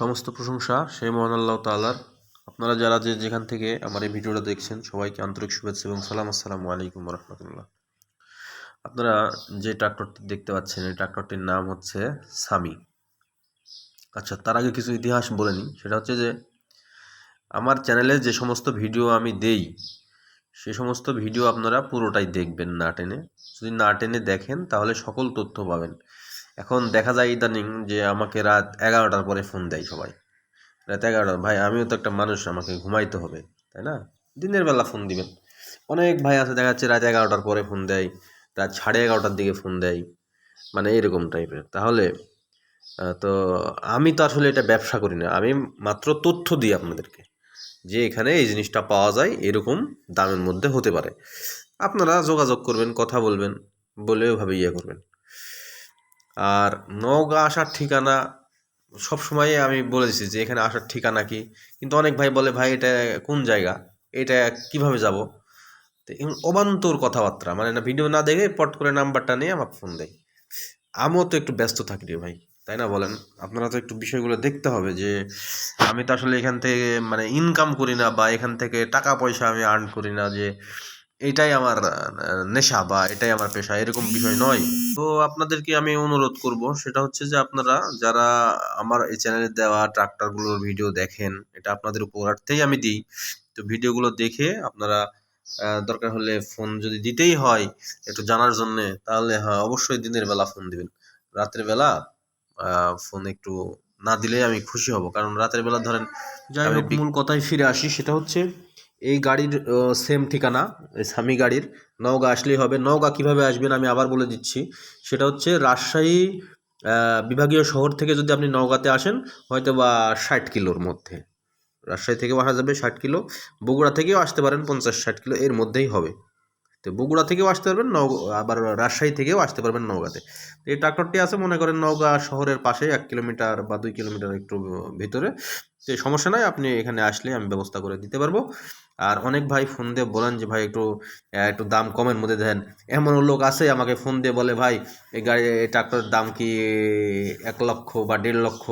সমস্ত প্রশংসা সেই মহান আল্লাহ তাআলার। আপনারা যারা যে যেখান থেকে আমার এই ভিডিওটা দেখছেন, সবাইকে আন্তরিক শুভেচ্ছা এবং সালাম। আসসালামু আলাইকুম রহমতুল্লাহ। আপনারা যে ট্রাক্টরটি দেখতে পাচ্ছেন, এই ট্রাক্টরটির নাম হচ্ছে সামি। আচ্ছা তার আগে কিছু ইতিহাস বলে নিই। সেটা হচ্ছে যে, আমার চ্যানেলে যে সমস্ত ভিডিও আমি দেই, সে সমস্ত ভিডিও আপনারা পুরোটাই দেখবেন না টেনে। যদি না টেনে দেখেন, তাহলে সকল তথ্য পাবেন। এখন দেখা যায় ইদানিং যে আমাকে রাত এগারোটার পরে ফোন দেয় সবাই। রাত এগারোটা ভাই আমিও তো একটা মানুষ, আমাকে ঘুমাইতে হবে, তাই না? দিনের বেলা ফোন দিবেন। অনেক ভাই আছে, দেখা যাচ্ছে রাত এগারোটার পরে ফোন দেয়, রাত সাড়ে এগারোটার দিকে ফোন দেয় মানে এরকম টাইপের তাহলে তো আমি তো আসলে এটা ব্যবসা করি না, আমি মাত্র তথ্য দিই আপনাদেরকে, যে এখানে এই জিনিসটা পাওয়া যায়, এরকম দামের মধ্যে হতে পারে। আপনারা যোগাযোগ করবেন, কথা বলবেন, বলে ওইভাবে ইয়ে করবেন। আর নওগাঁ আসার ঠিকানা সবসময় আমি বলে দিচ্ছি যে এখানে আসার ঠিকানা কি। কিন্তু অনেক ভাই বলে, ভাই, এটা কোন জায়গা? এটা কীভাবে যাব? তো অবান্তর কথাবার্তা। মানে না, ভিডিও না দেখে পট করে নাম্বারটা নিয়ে আমাকে ফোন দেয়। আমিও তো একটু ব্যস্ত থাকি রে ভাই, তাই না বলেন? আপনারা তো একটু বিষয়গুলো দেখতে হবে যে আমি তো আসলে এখান থেকে মানে ইনকাম করি না বা এখান থেকে টাকা পয়সা আমি আর্ন করি না যে এটাই আমার নেশা বা এটাই আমার পেশা এরকম বিষয় নয়। তো আপনাদেরকে আমি অনুরোধ করব সেটা হচ্ছে যে আপনারা যারা আমার এই চ্যানেলে দেওয়া ট্রাক্টরগুলোর ভিডিও দেখেন এটা আপনাদের উপকারার্থেই আমি দিই। তো ভিডিওগুলো দেখে আপনারা দরকার হলে ফোন যদি দিতেই হয় একটু জানার জন্যে তাহলে হ্যাঁ অবশ্যই দিনের বেলা ফোন দিবেন। রাতের বেলা আহ, ফোন একটু না দিলে আমি খুশি হব কারণ রাতের বেলা ধরেন যাই হোক মূল কথায় ফিরে আসি সেটা হচ্ছে এই গাড়ির সেম ঠিকানা, এই স্বামী গাড়ির। নওগাঁ আসলেই হবে। নওগাঁ কীভাবে আসবেন আমি আবার বলে দিচ্ছি। সেটা হচ্ছে রাজশাহী বিভাগীয় শহর থেকে যদি আপনি নওগাঁতে আসেন হয়তো বা ষাট কিলোর মধ্যে। রাজশাহী থেকেও আসা যাবে ষাট কিলো। বগুড়া থেকেও আসতে পারেন পঞ্চাশ ষাট কিলো, এর মধ্যেই হবে। তো বগুড়া থেকেও আসতে পারবেন নও আবার রাজশাহী থেকেও আসতে পারবেন নওগাঁতে। তো এই ট্রাক্টরটি আছে, মনে করেন নওগাঁ শহরের পাশে, এক কিলোমিটার বা দুই কিলোমিটার একটু ভিতরে। তো সমস্যা নাই, আপনি এখানে আসলে আমি ব্যবস্থা করে দিতে পারব। আর অনেক ভাই ফোন দিয়ে বলেন যে, ভাই, একটু একটু দাম কমের মধ্যে দেন। এমন লোক আছে, আমাকে ফোন দিয়ে বলে, ভাই, এই গাড়ি, এই ট্রাক্টরের দাম কি এক লক্ষ বা দেড় লক্ষ?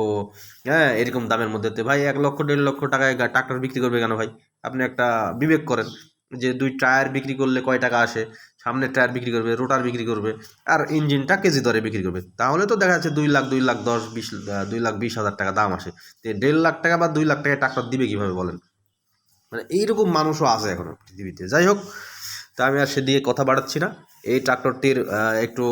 হ্যাঁ এরকম দামের মধ্যে। ভাই, এক লক্ষ, দেড় লক্ষ টাকায় ট্রাক্টর বিক্রি করবে কেন ভাই? আপনি একটা বিবেক করেন। যে দুই টায়ার বিক্রি করলে কয় টাকা আসে? সামনের টায়ার বিক্রি করবে, রোটার বিক্রি করবে, আর ইঞ্জিনটা কেজি দরে বিক্রি করবে। তাহলে তো দেখা যাচ্ছে দুই লাখ দুই লাখ দশ, বিশ দুই লাখ বিশ হাজার টাকা দাম আসে। তো দেড় লাখ টাকা বা দুই লাখ টাকা ট্রাক্টর দিবে কীভাবে বলেন? মানে এইরকম মানুষও আছে এখনও পৃথিবীতে। যাই হোক, তা আমি আর সেদিকে কথা বাড়াচ্ছি না। এই ট্রাক্টরটির একটু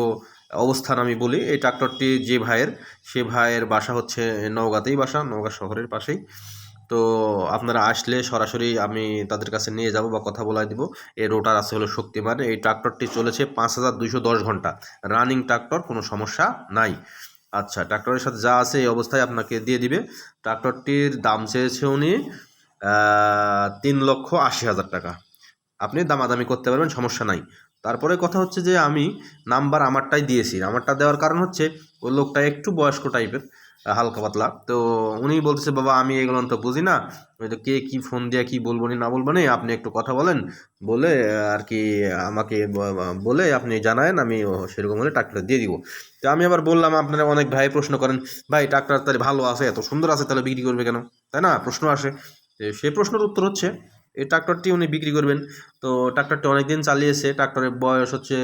অবস্থান আমি বলি। এই ট্রাক্টরটি যে ভাইয়ের, সে ভাইয়ের বাসা হচ্ছে নওগাঁতেই বাসা, নওগাঁ শহরের পাশেই। তো আপনারা আসলে সরাসরি আমি তাদের কাছে নিয়ে যাব বা কথা বলাই দিব। এই রোটার আছে হলো শক্তিমান, এই ট্রাক্টরটি চলেছে পাঁচ হাজার দুইশো দশ ঘণ্টা। রানিং ট্রাক্টর, কোনো সমস্যা নাই। আচ্ছা ট্রাক্টরের সাথে যা আছে এই অবস্থায় আপনাকে দিয়ে দিবে। ট্রাক্টরটির দাম চেয়েছে উনি তিন লক্ষ আশি হাজার টাকা। আপনি দামাদামি করতে পারবেন, সমস্যা নাই। তারপরে কথা হচ্ছে যে আমি নাম্বার আমারটাই দিয়েছি। আমারটা দেওয়ার কারণ হচ্ছে, ওই লোকটা একটু বয়স্ক টাইপের হালকা পাতলা। তো উনি বলতেছে, বাবা, আমি এগুলো তো বুঝি না। তো কে কি ফোন দিয়ে কি বলব নি বলব নি? আপনি একটু কথা বলেন। বলে, আর কি, আমাকে বলে আপনি জানায়েন, আমি সেরকম হলে ট্রাক্টর দিয়ে দিব। তো আমি আবার বললাম, আপনারা অনেক ভাই প্রশ্ন করেন, ভাই, ট্রাক্টর তাহলে ভালো আছে, এত সুন্দর আছে, তাহলে বিক্রি করবে কেন? তাই না? প্রশ্ন আসে। সেই প্রশ্নের উত্তর হচ্ছে, এই ট্রাক্টরটি উনি বিক্রি করবেন। তো ট্রাক্টরটি অনেকদিন চালিয়েছে, ট্রাক্টরের বয়স হচ্ছে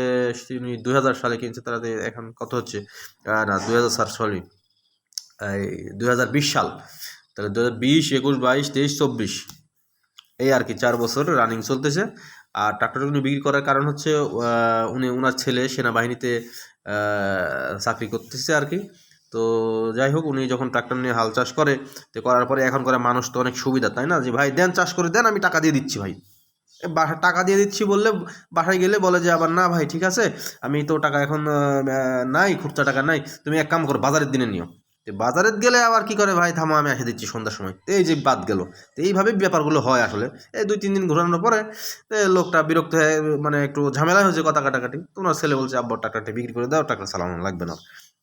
উনি দুই হাজার সালে কিনছে তাতে এখন কত হচ্ছে? না, দুই হাজার সাল এই সাল। তাহলে দু হাজার বিশ, একুশ, বাইশ, তেইশ, চব্বিশ। এই আর কি, চার বছর রানিং চলতেছে। আর ট্রাক্টর উনি বিক্রি করার কারণ হচ্ছে উনি ওনার ছেলে সেনাবাহিনীতে চাকরি করতেছে আর কি। তো যাই হোক, উনি যখন ট্রাক্টর নিয়ে হাল চাষ করে, তো করার পরে এখন করে মানুষ তো অনেক সুবিধা, তাই না? যে ভাই, দেন চাষ করে, দেন আমি টাকা দিয়ে দিচ্ছি ভাই। বাসা টাকা দিয়ে দিচ্ছি বললে, বাসায় গেলে বলে যে আবার, না ভাই, ঠিক আছে, আমি তো টাকা এখন নাই, খুচরা টাকা নাই, তুমি এক কাম করো, বাজারের দিনে নিও। তো বাজারে গেলে আবার কি করে ভাই? থামো, আমি এসে দিচ্ছি সন্ধ্যার সময়। তো এই যে বাদ গেল। তো এইভাবে ব্যাপারগুলো হয় আসলে। এই দুই, তিন দিন ঘোরানোর পরে লোকটা বিরক্ত হয়ে মানে একটু ঝামেলা হয়েছে কথা কাটাকাটি। তোমার ছেলে বলছে, আব্বা, ট্রাক্টরটা বিক্রি করে দাও টাকা চালানো লাগবে না।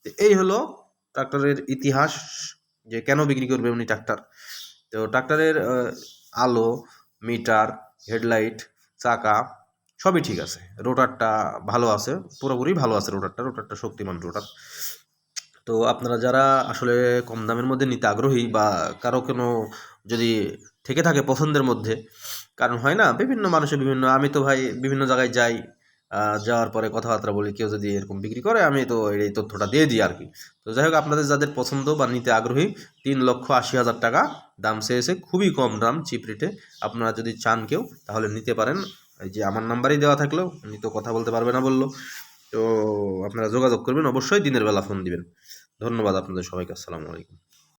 তো এই হলো ট্রাক্টরের ইতিহাস, যে কেন বিক্রি করবে উনি ট্রাক্টর। তো ট্রাক্টরের আলো, মিটার, হেডলাইট, চাকা, সবই ঠিক আছে। রোটারটা ভালো আছে, পুরোপুরি ভালো আছে রোটারটা। রোটারটা শক্তিমান রোটার। তো আপনারা যারা আসলে কম দামের মধ্যে নিতে আগ্রহী বা কারও কোনো যদি থেকে থাকে পছন্দের মধ্যে, কারণ হয় না, বিভিন্ন মানুষের বিভিন্ন, আমি তো ভাই বিভিন্ন জায়গায় যাই যাওয়ার পরে কথাবার্তা বলি, কেউ যদি এরকম বিক্রি করে, আমি তো এই তথ্যটা দিয়ে দিই আর কি। তো যাই হোক, আপনাদের যাদের পছন্দ বা নিতে আগ্রহী, তিন লক্ষ আশি হাজার টাকা দাম চেয়েছে, খুবই কম দাম, চিপ রেটে, আপনারা যদি চান কেউ, তাহলে নিতে পারেন। এই যে আমার নাম্বারই দেওয়া থাকল, উনি তো কথা বলতে পারবে না বলল। তো আপনারা যোগাযোগ করবেন, অবশ্যই দিনের বেলা ফোন দিবেন। ধন্যবাদ আপনাদের সবাইকে আসসালামু আলাইকুম।